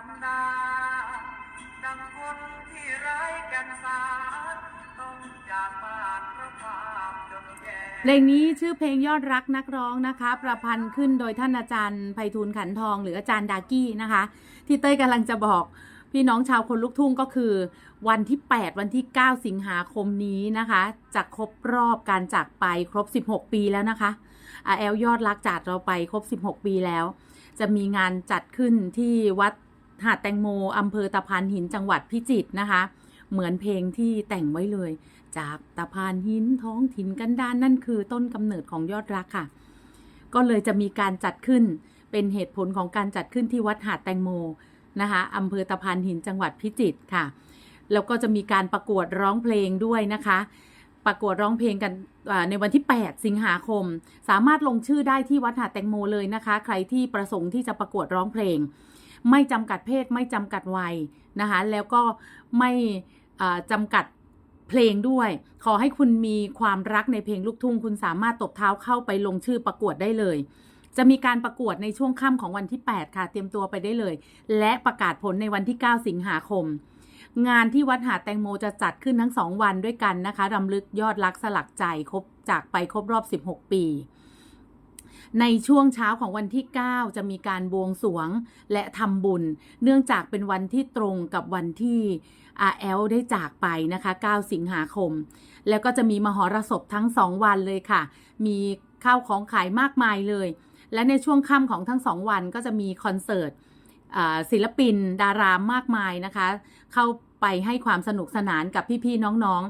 กันดาดังคนที่ไร้กันสารต้องจากบ้านเพราะความจนแย่เพลงนี้ชื่อเพลงยอดรักนักร้องนะคะ ประพันธ์ขึ้นโดยท่านอาจารย์ไพฑูรย์ขันทอง หรืออาจารย์ดากี้นะคะ ที่เต้ยกำลังจะบอกพี่น้องชาวคนลูกทุ่งก็คือ วันที่ 8 วันที่ 9 สิงหาคมนี้นะคะจะครบรอบการจากไปครบ 16 ปีแล้วนะคะอาแอลยอดรักจากเราไปครบ 16 ปีแล้ว จะมีงานจัดขึ้นที่วัด หาดแตงโมอำเภอตะพานหินจังหวัดพิจิตรนะคะ เหมือนเพลงที่แต่งไว้เลย จากตะพานหินท้องถิ่นกันดานนั่นคือต้นกำเนิดของยอดรักค่ะ ก็เลยจะมีการจัดขึ้นเป็นเหตุผลของการจัดขึ้นที่วัดหาดแตงโมนะคะอำเภอตะพานหินจังหวัดพิจิตรค่ะ แล้วก็จะมีการประกวดร้องเพลงด้วยนะคะ ประกวดร้องเพลงกันในวันที่ 8 สิงหาคม สามารถลงชื่อได้ที่วัดหาดแตงโมเลยนะคะ ใครที่ประสงค์ที่จะประกวดร้องเพลง ไม่จำกัดเพศไม่จำกัดวัยนะคะแล้วก็ไม่อ่าจำกัดเพลงด้วย ขอให้คุณมีความรักในเพลงลูกทุ่ง คุณสามารถตบเท้าเข้าไปลงชื่อประกวดได้เลย จะมีการประกวดในช่วงค่ำของวันที่ 8 ค่ะ เตรียมตัวไปได้เลย และประกาศผลในวันที่ 9 สิงหาคม งานที่วัดหาดแตงโมจะจัดขึ้นทั้ง 2 วันด้วยกันนะคะรำลึกยอดรักสลักใจครบจากไปครบรอบ 16 ปี ในช่วงเช้าของวันที่ 9 จะมีการบวงสวงและทำบุญ เนื่องจากเป็นวันที่ตรงกับวันที่อาแอลได้จากไปนะคะ 9 สิงหาคม แล้วก็จะมีมหรสพทั้ง2วันเลยค่ะ มีข้าวของขายมากมายเลย และในช่วงค่ำของทั้ง2วันก็จะมีคอนเสิร์ตศิลปินดารามากมายนะคะ เข้าไปให้ความสนุกสนานกับพี่ๆน้อง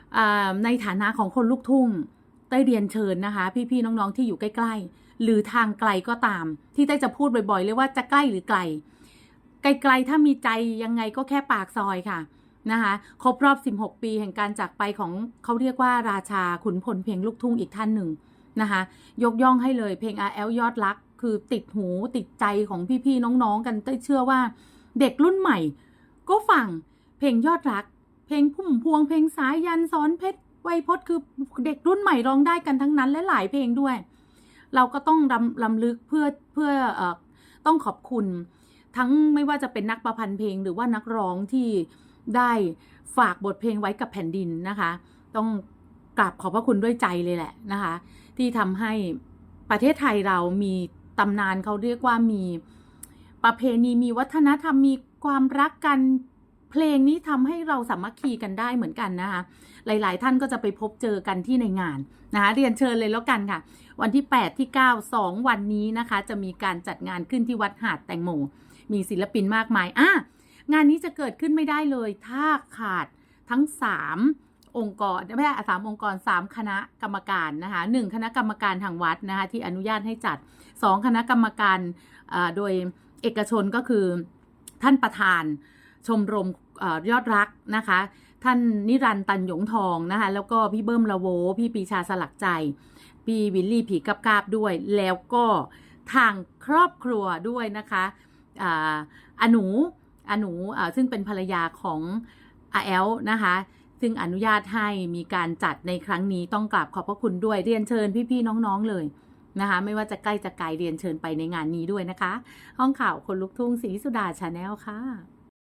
ๆในฐานะของคนลูกทุ่ง เต้เรียนเชิญนะคะ พี่ๆน้องๆที่อยู่ใกล้ ๆ หรือทางไกลก็ตาม ที่เต้จะพูดบ่อยๆเลยว่าจะใกล้หรือไกล ไกลๆถ้ามีใจยังไงก็แค่ปากซอยค่ะนะคะครบรอบ 16 ปีแห่งการจากไปของเขาเรียกว่าราชาขุนพลเพลงลูกทุ่งอีกท่านหนึ่งนะคะยกย่องให้เลยเพลง RL ยอดรัก คือติดหูติดใจของพี่ๆน้องๆกันเต้เชื่อว่า เด็กรุ่นใหม่ ก็ฟังเพลงยอดรัก เพลงพุ่มพวงเพลงสายยันซ้อนเพชร วยพจน์คือเด็กรุ่นใหม่ร้องได้กันทั้งนั้นและหลายเพลงด้วย เราก็ต้องรำลำลึกเพื่อเพื่อออต้องขอบคุณทั้งไม่ว่าจะเป็นนักประพันธ์เพลงหรือว่านักร้องที่ได้ฝากบทเพลงไว้กับแผ่นดินนะคะ ต้องกราบขอบพระคุณด้วยใจเลยแหละนะคะ ที่ทำให้ประเทศไทยเรามีตำนานเขาเรียกว่ามีประเพณีมีวัฒนธรรมมีความรักกัน เพลงนี้ทำให้เราสามัคคีกันได้เหมือนกันนะคะ หลายๆ ท่านก็จะไปพบเจอกันที่ในงานนะคะ เรียนเชิญเลยแล้วกันค่ะ วันที่ 8 ที่ 9 2 วันนี้นะคะ จะมีการจัดงานขึ้นที่วัดหาดแตงโม มีศิลปินมากมายอะงานนี้จะเกิดขึ้นไม่ได้เลย ถ้าขาดทั้ง 3 องค์กรไม่ใช่สามองค์กร 3 คณะกรรมการนะคะหนึ่งคณะกรรมการทางวัดนะคะที่อนุญาตให้จัด 2 คณะกรรมการโดยเอกชนก็คือท่านประธานชมรม ยอดรักนะคะ ท่านนิรันตันหยงทองนะคะ แล้วก็พี่เบิ้มละโว พี่ปีชาสลักใจ พี่วิลลี่ผีกับกาบด้วย แล้วก็ทางครอบครัวด้วยนะคะอ่าอหนูอหนูซึ่งเป็นภรรยาของอาแอลนะคะ ซึ่งอนุญาตให้มีการจัดในครั้งนี้ต้องกราบขอบพระคุณด้วยเรียนเชิญพี่ๆน้องๆเลยนะคะไม่ว่าจะใกล้จะไกลเรียนเชิญไปในงานนี้ด้วยนะคะ ห้องข่าวคนลุกทุ่งศรีสุดาชาแนลค่ะ